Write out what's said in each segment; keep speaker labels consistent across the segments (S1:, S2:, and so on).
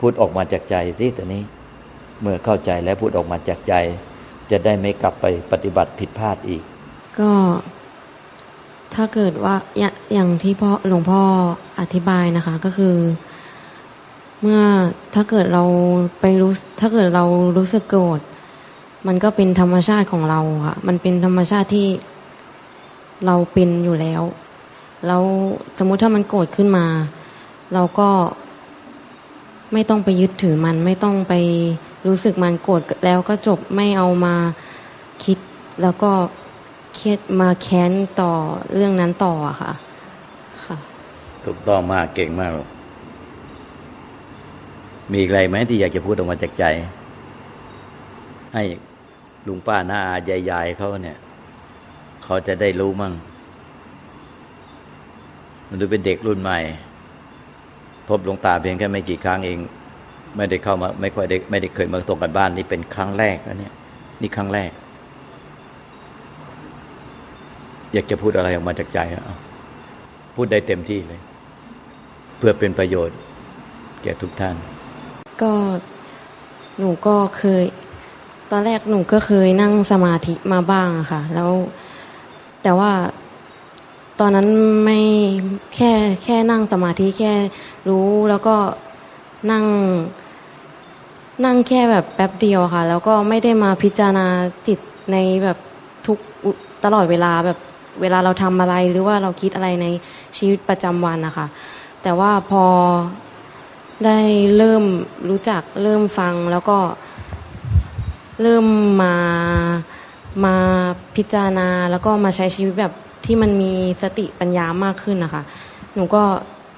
S1: พูดออกมาจากใจสิตอนนี้ เมื่อเข้าใจแล้วพูดออกมาจากใจ จะได้ไม่กลับไปปฏิบัติผิดพลาดอีก
S2: ก็ถ้าเกิดว่าอย่างที่พ่อหลวงพ่ออธิบายนะคะก็คือ เมื่อถ้าเกิดเราไปรู้ถ้าเกิดเรารู้สึกโกรธมันก็เป็นธรรมชาติของเราค่ะมันเป็นธรรมชาติที่เราเป็นอยู่แล้ว แล้วสมมุติถ้ามันโกรธขึ้นมา เราก็ ไม่ต้องไปยึดถือมันไม่ต้องไปรู้สึกมันโกรธแล้วก็จบไม่เอามาคิดแล้วก็เครียดมาแค้นต่อเรื่องนั้นต่ออะค่ะค่ะ
S1: ถูกต้องมากเก่งมาก มีอะไรไหมที่อยากจะพูดออกมาจากใจ ให้ลุงป้าหน้ายายๆเขาเนี่ย เขาจะได้รู้มั่ง มันดูเป็นเด็กรุ่นใหม่ พบหลวงตาเพียงแค่ไม่กี่ครั้งเอง ไม่ได้เข้ามา ไม่ค่อยได้ไม่ได้เคยมาส่งกันบ้านนี่เป็นครั้งแรกนะเนี่ยนี่ครั้งแรก อยากจะพูดอะไรออกมาจากใจอะพูดได้เต็มที่เลย เพื่อเป็นประโยชน์ แก่ทุกท่าน
S2: ก็หนูก็เคย ตอนแรกหนูก็เคยนั่งสมาธิมาบ้างค่ะ แล้วแต่ว่า ตอนนั้นไม่แค่แค่นั่งสมาธิแค่รู้แล้วก็นั่ง นั่งแค่แบบแป๊บเดียวค่ะ แล้วก็ไม่ได้มาพิจารณาจิตในแบบทุกตลอดเวลาแบบเวลาเราทำอะไรหรือว่าเราคิดอะไรในชีวิตประจำวันนะคะ แต่ว่าพอได้เริ่มรู้จักเริ่มฟังแล้วก็เริ่มมามาพิจารณาแล้วก็มาใช้ชีวิตแบบ ที่มันมีสติปัญญามากขึ้นนะคะ หนูก็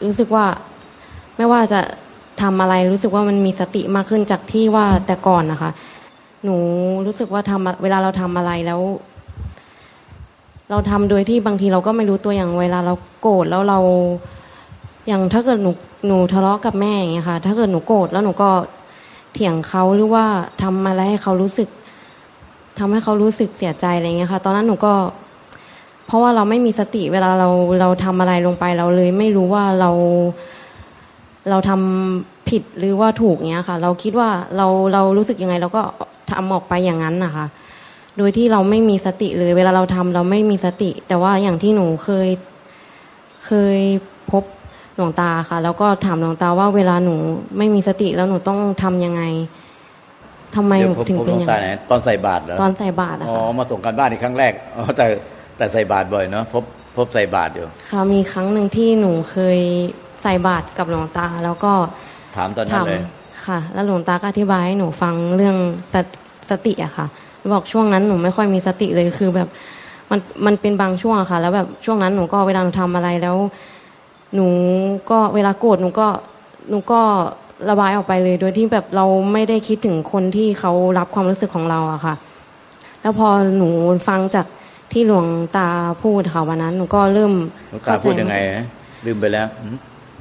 S2: รู้สึกว่าไม่ว่าจะทำอะไรรู้สึกว่ามันมีสติมากขึ้นจากที่ว่าแต่ก่อนนะคะ หนูรู้สึกว่าทำเวลาเราทำอะไรแล้ว เราทำโดยที่บางทีเราก็ไม่รู้ตัวอย่างเวลาเราโกรธแล้วเราอย่างถ้าเกิดหนูหนูทะเลาะกับแม่อย่างเงี้ยค่ะ ถ้าเกิดหนูโกรธแล้วหนูก็เถียงเขาหรือว่าทำอะไรให้เขารู้สึกทำให้เขารู้สึกเสียใจอะไรเงี้ยค่ะ ตอนนั้นหนูก็ ราะว่าเราไม่มีสติเวลาเราเราทำอะไรลงไปเราเลย ไม่รู้ว่าเรา เราทำผิดหรือว่าถูกเงี้ยค่ะ เราคิดว่าเราเรารู้สึกยังไง เราก็ทำออกไปอย่างนั้นนะคะโดยที่เราไม่มีสติเลย เวลาเราทำเราไม่มีสติ แต่ว่าอย่างที่หนูเคยเคยพบหลวงตาค่ะ แล้วก็ถามหลวงตาว่าเวลาหนูไม่มีสติแล้วหนูต้องทํำยังไงทำไมถึงเป็นอย่าง
S1: นี้ตอนใส่บาตรเหรอ
S2: ตอนใส่บาตรอ๋
S1: อมาส่งกันบ้านในครั้งแรกอ๋อแต่ แต่ใส่บาตรบ่อยเนาะพบพบใส่บาตรอยู่
S2: ค่ะมีครั้งหนึ่งที่หนูเคยใส่บาตรกับหลวงตา แล้วก็
S1: ถามตอนนั้นเลย
S2: ค่ะ แล้วหลวงตาก็อธิบายให้หนูฟังเรื่องสสติอะค่ะ บอกช่วงนั้นหนูไม่ค่อยมีสติเลยคือแบบมันมันเป็นบางช่วงค่ะ แล้วแบบช่วงนั้นหนูก็เวลาหนูทำอะไรแล้ว หนูก็เวลาโกรธหนูก็หนูก็ระบายออกไปเลย โดยที่แบบเราไม่ได้คิดถึงคนที่เขารับความรู้สึกของเราอะค่ะ แล้วพอหนูฟังจาก ที่หลวงตาพูดค่ะวันนั้นหนูก็เริ่ม
S1: หลวงตาพูดยังไงลืมไปแล้ว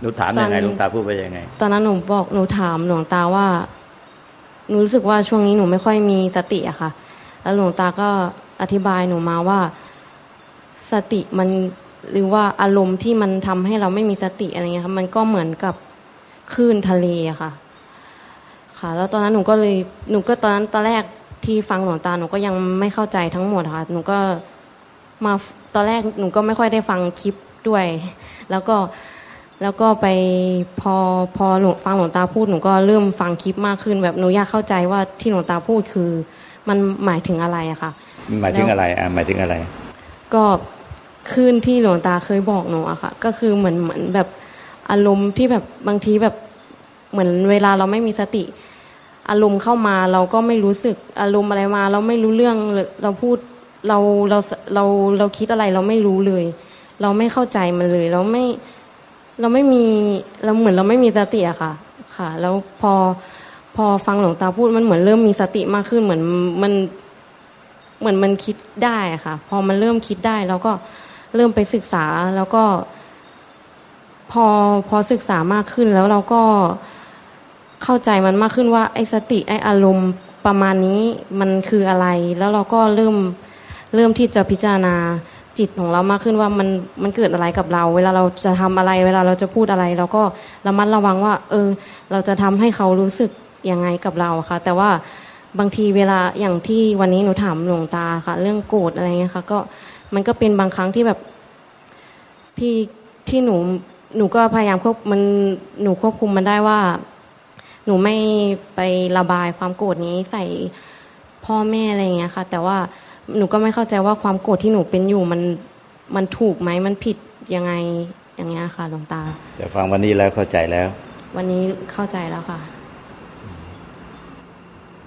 S1: หนูถามยังไงหลวงตาพูดไปยังไง
S2: ตอนนั้นหนูบอกหนูถามหลวงตาว่าหนูรู้สึกว่าช่วงนี้หนูไม่ค่อยมีสติอะค่ะ แล้วหลวงตาก็อธิบายหนูมาว่าสติมันหรือว่าอารมณ์ที่มันทำให้เราไม่มีสติอะไรเงี้ยค่ะมันก็เหมือนกับคลื่นทะเลอะค่ะ ค่ะ แล้วตอนนั้นหนูก็เลยหนูก็ตอนนั้นตอนแรกที่ฟังหลวงตาหนูก็ยังไม่เข้าใจทั้งหมดค่ะ หนูก็ มาตอนแรกหนูก็ไม่ค่อยได้ฟังคลิปด้วย แล้วก็แล้วก็ไปพอพอหนูฟังหลวงตาพูดหนูก็เริ่มฟังคลิปมากขึ้น แบบหนูอยากเข้าใจว่าที่หลวงตาพูดคือ มันหมายถึงอะไรอะค่ะ
S1: หมายถึงอะไรอะหมายถึงอะไร
S2: ก็คลื่นที่หลวงตาเคยบอกหนูอะค่ะ ก็คือเหมือนเหมือนแบบอารมณ์ที่แบบบางทีแบบเหมือนเวลาเราไม่มีสติ อารมณ์เข้ามาเราก็ไม่รู้สึกอารมณ์อะไรมา เราไม่รู้เรื่องเราพูด เราเราเราเราคิดอะไรเราไม่รู้เลย เราไม่เข้าใจมันเลย เราไม่เราไม่มีเราเหมือนเราไม่มีสติอะค่ะ ค่ะ แล้วพอพอฟังหลวงตาพูดมันเหมือนเริ่มมีสติมากขึ้นเหมือนมันเหมือนมันคิดได้ค่ะ พอมันเริ่มคิดได้แล้วก็เริ่มไปศึกษาแล้วก็ พอพอศึกษามากขึ้นแล้วเราก็เข้าใจมันมากขึ้นว่า ไอ้สติไอ้อารมณ์ประมาณนี้มันคืออะไร แล้วเราก็เริ่ม เริ่มที่จะพิจารณาจิตของเรามากขึ้นว่ามันมันเกิดอะไรกับเรา เวลาเราจะทำอะไร เวลาเราจะพูดอะไร เราก็ระมัดระวังว่า เออ เราจะทำให้เขารู้สึกยังไงกับเราค่ะ แต่ว่าบางทีเวลาอย่างที่วันนี้หนูถามหลวงตาค่ะ เรื่องโกรธอะไรเงี้ยค่ะก็มันก็เป็นบางครั้งที่แบบที่ที่หนูหนูก็พยายามควบมันหนูควบคุมมันได้ว่า หนูไม่ไประบายความโกรธนี้ใส่พ่อแม่อะไรเงี้ยค่ะ แต่ว่า หนูก็ไม่เข้าใจว่าความโกรธที่หนูเป็นอยู่มันมันถูกไหมมันผิดยังไงอย่างเงี้ยค่ะหลวงตา
S1: แต่ฟังวันนี้แล้วเข้าใจแล้ว
S2: วันนี้เข้าใจแล้วค่ะ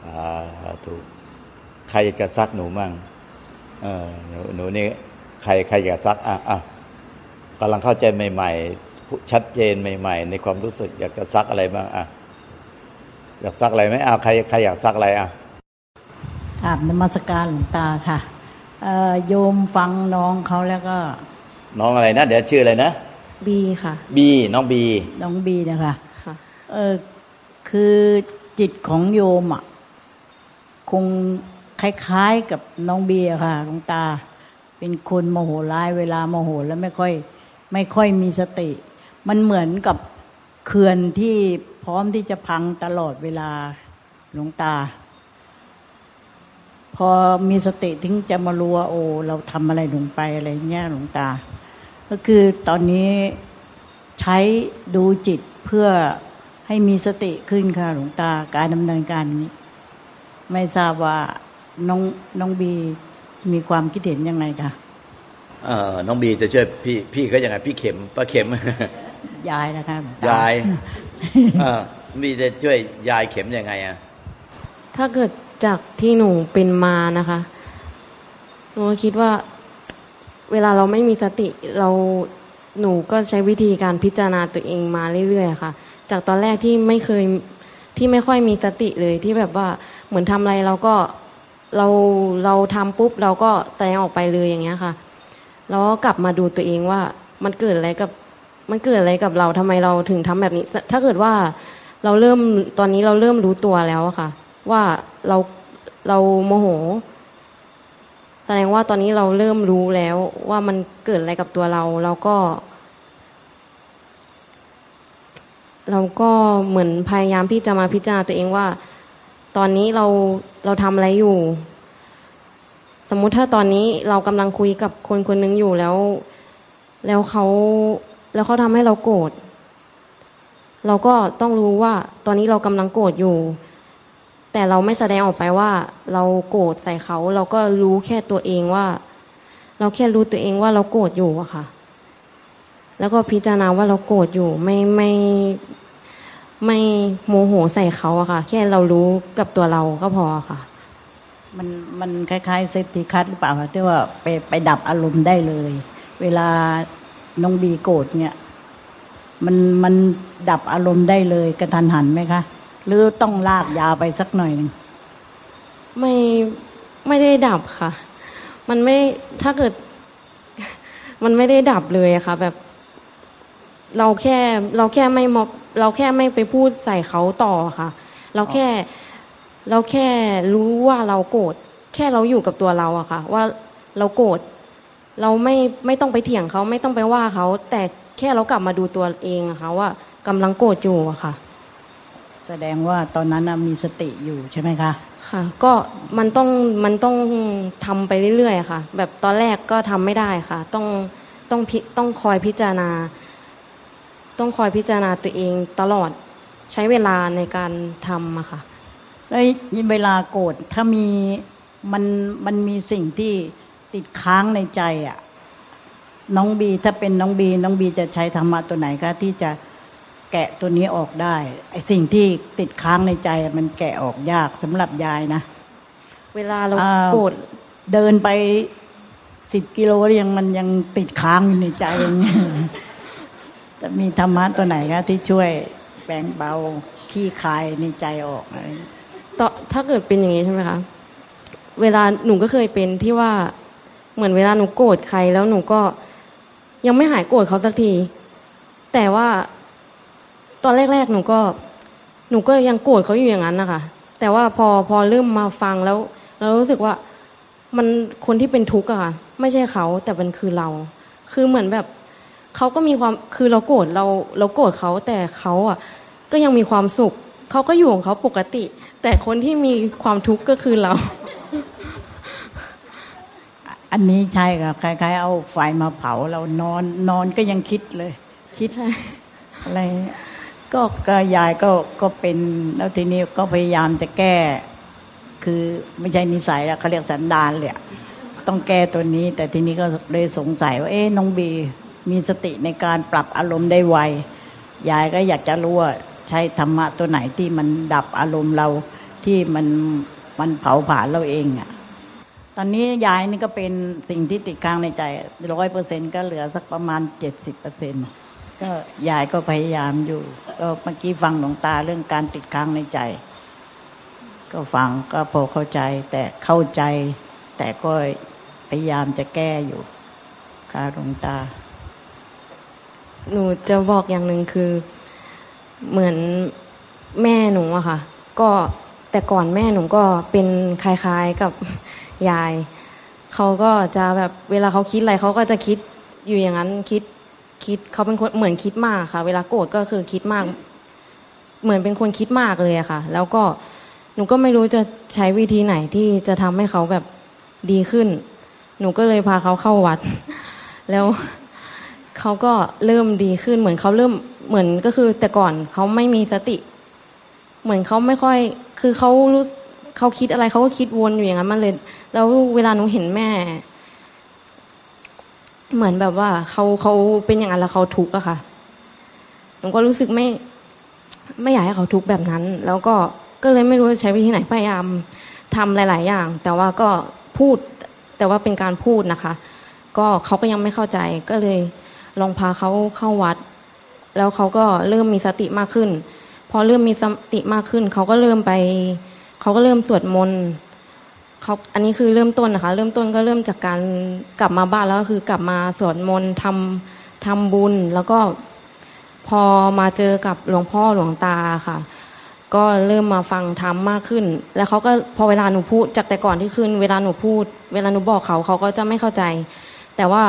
S1: อ่าถูกใครจะซักหนูมั่งเออหนูหนูนี่ใครใครอยากซักอะอะกำลังเข้าใจใหม่ ๆ ชัดเจนใหม่ ๆ ในความรู้สึกอยากจะซักอะไรบ้างอะอยากซักอะไรไหมอะใครใครอยากซักอะไรอะ
S3: กราบนมัสการหลวงตาค่ะเอ่อโยมฟังน้องเขาแล้วก็
S1: น้องอะไรนะ เดี๋ยวชื่ออะไรนะ
S2: บีค่ะ
S1: บีน้องบี
S3: น้องบีนะคะ
S2: ค่ะ
S3: เออคือจิตของโยมอะคงคล้ายๆกับน้องบีอะค่ะหลวงตา เป็นคนโมโหร้ายเวลาโมโหแล้วไม่ค่อย ไม่ค่อยมีสติ มันเหมือนกับเขื่อนที่พร้อมที่จะพังตลอดเวลาหลวงตา พอมีสติถึงจะมารู้ว่าโอ้เราทำอะไรลงไปอะไรเงี้ยหลวงตา ก็คือตอนนี้ใช้ดูจิตเพื่อให้มีสติขึ้นค่ะหลวงตาการดำเนินการนี้ ไม่ทราบว่าน้องน้องบีมีความคิดเห็นยังไงคะ
S1: เออน้องบีจะช่วยพี่พี่เขายังไงพี่เข็มป้าเข็ม
S3: ยายนะคะหลวงต
S1: ยายเออบีจะช่วยยายเข็มยังไงอะ
S2: ถ้าเกิด จากที่หนูเป็นมานะคะ หนูก็คิดว่าเวลาเราไม่มีสติเราหนูก็ใช้วิธีการพิจารณาตัวเองมาเรื่อยๆค่ะ จากตอนแรกที่ไม่เคยที่ไม่ค่อยมีสติเลยที่แบบว่าเหมือนทำอะไรเราก็เราเราทำปุ๊บเราก็แสดงออกไปเลยอย่างเงี้ยค่ะ แล้วก็กลับมาดูตัวเองว่ามันเกิดอะไรกับมันเกิดอะไรกับเราทำไมเราถึงทำแบบนี้ ถ้าเกิดว่าเราเริ่มตอนนี้เราเริ่มรู้ตัวแล้วอะค่ะ ว่าเราเราโมโห แสดงว่าตอนนี้เราเริ่มรู้แล้วว่ามันเกิดอะไรกับตัวเรา เราก็ เราก็เหมือนพยายามที่จะมาพิจารณาตัวเองว่า ตอนนี้เราเราทำอะไรอยู่ สมมุติถ้าตอนนี้เรากำลังคุยกับคนคนหนึงอยู่แล้ว แล้วเขาแล้วเขาทำให้เราโกรธเราก็ต้องรู้ว่าตอนนี้เรากำลังโกรธอยู่ แต่เราไม่แสดงออกไปว่า เราโกรธใส่เขา เราก็รู้แค่ตัวเองว่า เราแค่รู้ตัวเองว่าเราโกรธอยู่อะค่ะ แล้วก็พิจารณาว่าเราโกรธอยู่ไม่ไม่ไม่โมโหใส่เขาอะค่ะ แค่เรารู้กับตัวเราก็พอค่ะ
S3: มันมันคล้ายๆเซฟตี้คัทหรือเปล่าคะที่ว่าไปไปดับอารมณ์ได้เลย เวลาน้องบีโกรธเนี่ย มันมันดับอารมณ์ได้เลยกระทันหันไหมคะ หรือต้องลากยาวไปสักหน่อยหนึ่ง
S2: ไม่ไม่ได้ดับค่ะ มันไม่ถ้าเกิด มันไม่ได้ดับเลยอะค่ะ แบบ เราแค่เราแค่ไม่มอบเราแค่ไม่ไปพูดใส่เขาต่อค่ะ เราแค่ เราแค่รู้ว่าเราโกรธแค่เราอยู่กับตัวเราอะค่ะ ว่าเราโกรธเราไม่ไม่ต้องไปเถียงเขาไม่ต้องไปว่าเขาแต่แค่เรากลับมาดูตัวเองอะค่ะว่ากำลังโกรธอยู่อะค่ะ
S3: แสดงว่าตอนนั้นน่ะมีสติอยู่ใช่ไหมคะ
S2: ค่ะ ก็มันต้องมันต้องทำไปเรื่อยๆอะค่ะ แบบตอนแรกก็ทำไม่ได้ค่ะ ต้องต้องพิต้องคอยพิจารณา ต้องคอยพิจารณาตัวเองตลอดใช้เวลาในการทำอะค่ะ
S3: แล้วเวลาโกรธถ้ามีมันมันมีสิ่งที่ติดค้างในใจอะน้องบีถ้าเป็นน้องบี น้องบีจะใช้ธรรมะตัวไหนคะที่จะ แกะตัวนี้ออกได้ไอสิ่งที่ติดค้างในใจอะมันแกะออกยากสำหรับยายนะ
S2: เวลาเรา
S3: อ่า
S2: โกรธ
S3: เดินไปสิบกิโลแล้วยังมันยังติดค้างอยู่ในใจอย่างเงี้ยจะมีธรรมะตัวไหนคะที่ช่วยแบ่งเบาขี้คายในใจออกอะไรอย่างเงี้ย
S2: ต่อถ้าเกิดเป็นอย่างนี้ใช่ไหมคะ เวลาหนูก็เคยเป็นที่ว่าเหมือนเวลาหนูโกรธใครแล้วหนูก็ยังไม่หายโกรธเขาสักที แต่ว่า ตอนแรก ๆ หนูก็หนูก็ยังโกรธเขาอยู่อย่างนั้นนะคะแต่ว่าพอพอเริ่มมาฟังแล้วเรารู้สึกว่ามันคนที่เป็นทุกข์อะค่ะ ไม่ใช่เขาแต่เป็นคือเรา คือเหมือนแบบเขาก็มีความคือเราโกรธเราเราโกรธเขาแต่เขาอะก็ยังมีความสุขเขาก็อยู่ของเขาปกติ แต่คนที่มีความทุกข์ก็คือเรา
S3: อันนี้ใช่ค่ะคล้ายๆ เอาไฟมาเผาเรานอนนอนก็ยังคิดเลย คิด
S2: ใช่
S3: อะไร
S2: ก็
S3: ก็ยายก็ก็เป็นแล้วทีนี้ก็พยายามจะแก้ คือไม่ใช่นิสัยแล้วเขาเรียกสันดานเลยต้องแก้ตัวนี้ แต่ทีนี้ก็เลยสงสัยว่าเอ๊ะน้องบีมีสติในการปรับอารมณ์ได้ไวยายก็อยากจะรู้ว่าใช้ธรรมะตัวไหนที่มันดับอารมณ์เราที่มันมันเผาผลาญเราเองอะตอนนี้ยายนี่ก็เป็นสิ่งที่ติดค้างในใจร้อยเปอร์เซ็นก็เหลือสักประมาณเจ็ดสิบเปอร์เซ็นต์ ก็ยายก็พยายามอยู่ ก็เมื่อกี้ฟังหลวงตาเรื่องการติดค้างในใจ ก็ฟังก็พอเข้าใจ แต่เข้าใจ แต่ก็พยายามจะแก้อยู่ ค่ะหลวงตา
S2: หนูจะบอกอย่างหนึ่งคือ เหมือนแม่หนูอะค่ะ ก็แต่ก่อนแม่หนูก็เป็นคล้ายๆกับยายเขาก็จะแบบเวลาเขาคิดอะไรเขาก็จะคิดอยู่อย่างนั้นคิด คิดเขาเป็นคนเหมือนคิดมากค่ะ เวลาโกรธก็คือคิดมาก เหมือนเป็นคนคิดมากเลยอะค่ะ แล้วก็หนูก็ไม่รู้จะใช้วิธีไหนที่จะทำให้เขาแบบดีขึ้น หนูก็เลยพาเขาเข้าวัด แล้วเขาก็เริ่มดีขึ้น เหมือนเขาเริ่มเหมือนก็คือ แต่ก่อนเขาไม่มีสติ เหมือนเขาไม่ค่อย คือเขารู้เขาคิดอะไรเขาก็คิดวนอยู่อย่างนั้นมันเลย แล้วเวลาหนูเห็นแม่ เหมือนแบบว่าเขาเขาเป็นอย่างนั้นแล้วเขาทุกข์อะค่ะหนูก็รู้สึกไม่ไม่อยากให้เขาทุกข์แบบนั้น แล้วก็ก็เลยไม่รู้จะใช้วิธีไหนพยายามทำหลาย ๆ อย่าง แต่ว่าก็พูดแต่ว่าเป็นการพูดนะคะ ก็เขาก็ยังไม่เข้าใจก็เลยลองพาเขาเข้าวัด แล้วเขาก็เริ่มมีสติมากขึ้น พอเริ่มมีสติมากขึ้น เขาก็เริ่มไป เขาก็เริ่มสวดมนต์ เขาอันนี้คือเริ่มต้นนะคะ เริ่มต้นก็เริ่มจากการกลับมาบ้านแล้วก็คือกลับมาสวดมนต์ทำทำบุญ แล้วก็พอมาเจอกับหลวงพ่อหลวงตาค่ะ ก็เริ่มมาฟังธรรมมากขึ้น แล้วเขาก็พอเวลาหนูพูดจากแต่ก่อนที่ขึ้น เวลาหนูพูด เวลาหนูบอกเขาเขาก็จะไม่เข้าใจ แต่ว่า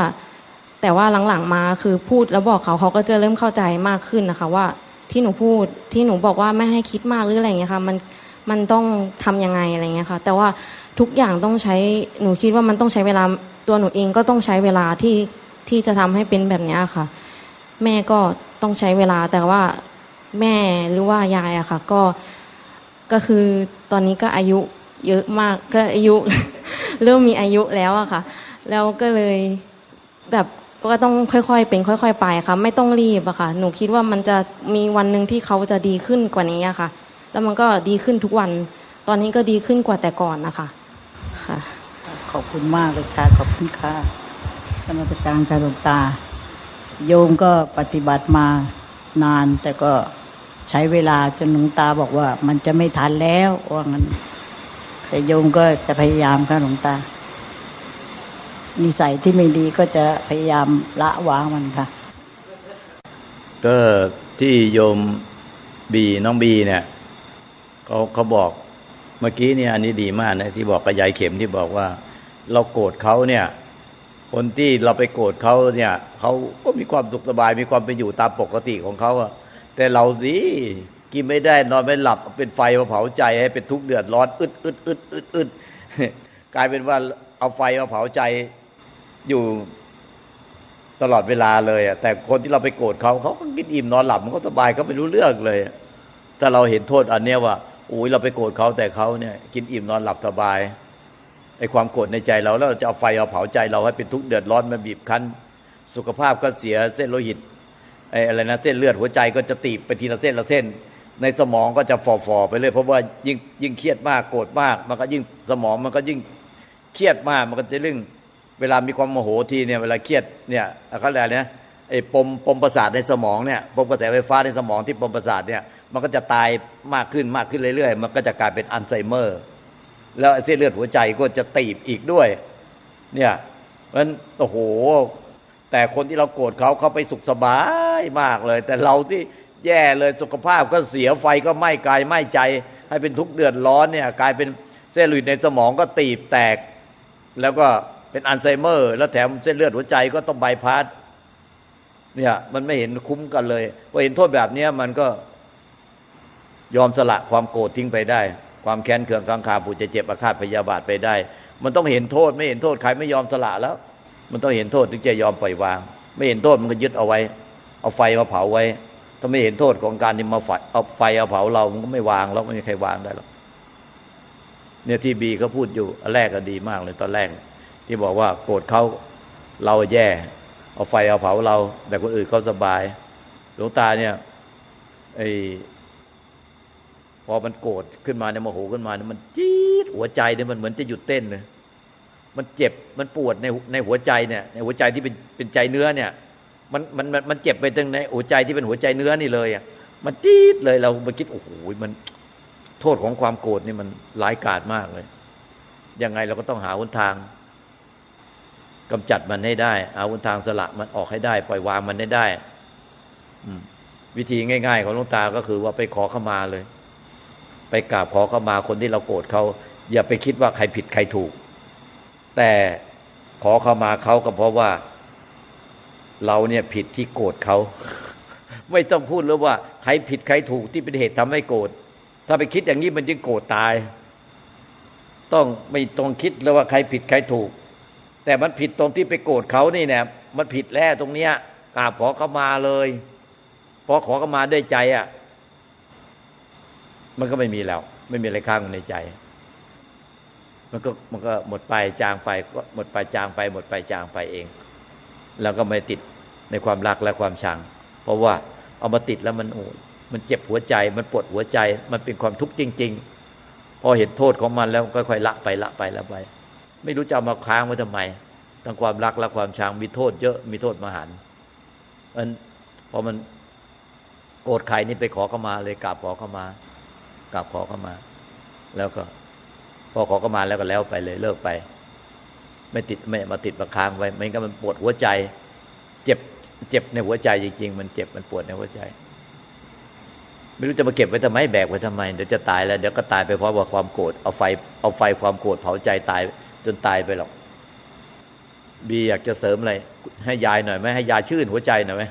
S2: แต่ว่าหลังๆมาคือพูดแล้วบอกเขาเขาก็จะเริ่มเข้าใจมากขึ้นนะคะ ว่าที่หนูพูดที่หนูบอกว่าไม่ให้คิดมากหรืออะไรอย่างเงี้ยค่ะมันมันต้องทํำยังไงอะไรเงี้ยค่ะ แต่ว่า ทุกอย่างต้องใช้หนูคิดว่ามันต้องใช้เวลาตัวหนูเองก็ต้องใช้เวลาที่ที่จะทำให้เป็นแบบนี้ค่ะ แม่ก็ต้องใช้เวลาแต่ว่าแม่หรือว่ายายอะค่ะ ก็ก็คือตอนนี้ก็อายุเยอะมากก็อายุ เริ่มมีอายุแล้วอะค่ะ แล้วก็เลยแบบก็ต้องค่อยๆ เป็นค่อย ๆ ไปค่ะ ไม่ต้องรีบอะค่ะ หนูคิดว่ามันจะมีวันหนึ่งที่เขาจะดีขึ้นกว่านี้อะค่ะ แล้วมันก็ดีขึ้นทุกวัน ตอนนี้ก็ดีขึ้นกว่าแต่ก่อนนะคะ
S3: อบคุณมากเลยค่ะขอบคุณค่ะธรรมสการค่ะหลวงตา โยมก็ปฏิบัติมานาน แต่ก็ใช้เวลาจนหลวงตาบอกว่า มันจะไม่ทันแล้วว่างั้นแต่โยมก็จะพยายามค่ะหลวงตา นิสัยที่ไม่ดีก็จะพยายามละวางมันค่ะ
S1: ก็ที่โยมบีน้องบีเนี่ยเขาเขาบอกเมื่อกี้เนี่ยอันนี้ดีมากนะที่บอกกับยายเข็มที่บอกว่า เราโกรธเขาเนี่ย คนที่เราไปโกรธเขาเนี่ยเขาก็มีความสุขสบาย มีความเป็นอยู่ตามปกติของเขาอะแต่เราสิกินไม่ได้นอนไม่หลับเป็นไฟมาเผาใจให้เป็นทุกข์เดือดร้อนอึดอึดอึดอึดอึดกลายเป็นว่าเอาไฟมาเผาใจอยู่ตลอดเวลาเลยอะแต่คนที่เราไปโกรธเขาเขาก็กินอิ่มนอนหลับมันก็สบายเขาไม่รู้เรื่องเลยถ้าเราเห็นโทษอันเนี้ยว่าอุ้ยเราไปโกรธเขาแต่เขาเนี่ย กินอิ่มนอนหลับสบาย ไอ้ความโกรธในใจเราแล้วเราจะเอาไฟเอาเผาใจเราให้เป็นทุกข์เดือดร้อนมาบีบคั้น สุขภาพก็เสียเส้นโลหิตไอ้อะไรนะเส้นเลือดหัวใจก็จะตีบไปทีละเส้นละเส้น ในสมองก็จะฝ่อๆไปเลย เพราะว่ายิ่งยิ่งเครียดมากโกรธมาก มันก็ยิ่งสมองมันก็ยิ่งเครียดมากมันก็จะเรื่องเวลามีความโมโหทีเนี่ยเวลาเครียดเนี่ยเขาเรียกอะไรนะไอ้ปมปมประสาทในสมองเนี่ยปมกระแสไฟฟ้าในสมองที่ปมประสาทเนี่ยมันก็จะตายมากขึ้นมากขึ้นเรื่อยๆ มันก็จะกลายเป็นอัลไซเมอร์ แล้วเส้นเลือดหัวใจก็จะตีบอีกด้วย เนี่ยมันโอ้โห แต่คนที่เราโกรธเขาเขาไปสุขสบายมากเลย แต่เราที่แย่เลยสุขภาพก็เสียไฟก็ไหม้กายไหม้ใจ ให้เป็นทุกข์เดือดร้อนเนี่ยกลายเป็นเส้นเลือดในสมองก็ตีบแตก แล้วก็เป็นอัลไซเมอร์ แล้วแถมเส้นเลือดหัวใจก็ต้องบายพาสเนี่ยมันไม่เห็นคุ้มกันเลยพอเห็นโทษแบบนี้มันก็ยอมสละความโกรธทิ้งไปได้ ความแค้นเคืองข้างคาผู้จะเจ็บอาฆาตพยาบาทไปได้ มันต้องเห็นโทษไม่เห็นโทษใครไม่ยอมสละแล้ว มันต้องเห็นโทษถึงจะยอมปล่อยวาง ไม่เห็นโทษมันก็ยึดเอาไว้ เอาไฟมาเผาไว้ ถ้าไม่เห็นโทษของการที่มาไฟเอาไฟเอาเผาเรามันก็ไม่วางแล้วไม่มีใครวางได้หรอกเนี่ยที่บีเขาพูดอยู่แรกก็ดีมากเลยตอนแรก ที่บอกว่าโกรธเขาเราแย่ เอาไฟเอาเผาเรา แต่คนอื่นเขาสบาย หลวงตาเนี่ยไอ พอมันโกรธขึ้นมาเนี่ยโมโหขึ้นมาเนี่ยมันจี๊ดหัวใจเนี่ยมันเหมือนจะหยุดเต้นเลยมันเจ็บมันปวดในในหัวใจเนี่ย ในหัวใจที่เป็นเป็นใจเนื้อเนี่ย มันมันมันมันเจ็บไปตรงในหัวใจที่เป็นหัวใจเนื้อนี่เลยอะมันจี๊ดเลยเราไปคิดโอ้โหมันโทษของความโกรธนี่มันร้ายกาจมากเลยยังไงเราก็ต้องหาหนทางกำจัดมันให้ได้เอาหนทางสละมันออกให้ได้ ปล่อยวางมันให้ได้ อืวิธีง่าย ๆ ของหลวงตาก็คือว่าไปขอเข้ามาเลย ไปกราบขอเข้ามาคนที่เราโกรธเขาอย่าไปคิดว่าใครผิดใครถูก แต่ขอเข้ามาเขาก็เพราะว่า เราเนี่ยผิดที่โกรธเขา ไม่ต้องพูดแล้วว่าใครผิดใครถูกที่เป็นเหตุทำให้โกรธถ้าไปคิดอย่างนี้มันจึงโกรธตาย ต้องไม่ต้องคิดแล้วว่าใครผิดใครถูก แต่มันผิดตรงที่ไปโกรธเขานี่เนี่ยมันผิดแล้วตรงเนี้ยกราบขอเข้ามาเลยพอขอเข้ามาด้วยใจอะ มันก็ไม่มีแล้ว ไม่มีอะไรค้างอยู่ในใจ มันก็มันก็หมดไปจางไปก็หมดไปจางไป หมดไปจางไปเอง แล้วก็ไม่ติดในความรักและความชัง เพราะว่าเอามาติดแล้วมันโอ้มันเจ็บหัวใจ มันปวดหัวใจ มันเป็นความทุกข์จริง ๆ พอเห็นโทษของมันแล้วก็ค่อยละไปละไปละไป ไม่รู้จะเอามาค้างไว้ทำไมทั้งความรักและความชังมีโทษเยอะมีโทษมหันมันพอมันโกรธใครนี่ไปขอเข้ามาเลยกราบขอเข้ามา กราบขอเข้ามา แล้วก็พอขอเข้ามาแล้วก็แล้วไปเลยเลิกไป ไม่ติดไม่มาติดมาค้างไว้ไม่งั้นมันปวดหัวใจ เจ็บเจ็บในหัวใจจริงๆ มันเจ็บมันปวดในหัวใจ ไม่รู้จะมาเก็บไว้ทำไมแบกไว้ทำไมเดี๋ยวจะตายแล้วเดี๋ยวก็ตายไปเพราะว่าความโกรธเอาไฟเอาไฟความโกรธเผาใจตายจนตายไปหรอกบีอยากจะเสริมอะไรให้ยายหน่อยไหมให้ยายชื่นหัวใจหน่อยไหม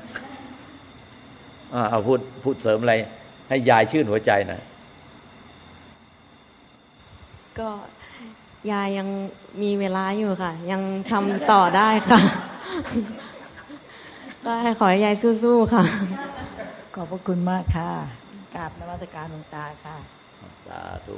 S1: เอาพูดพูดเสริมอะไร ให้ยายชื่นหัวใจหน่อย
S2: ก็ยายยังมีเวลาอยู่ค่ะ ยังทำต่อได้ค่ะ ก็ให้ขอให้ยายสู้ๆค่ะ
S3: ขอบพระคุณมากค่ะกราบนมัสการหลวงตาค่ะ
S1: สาธุ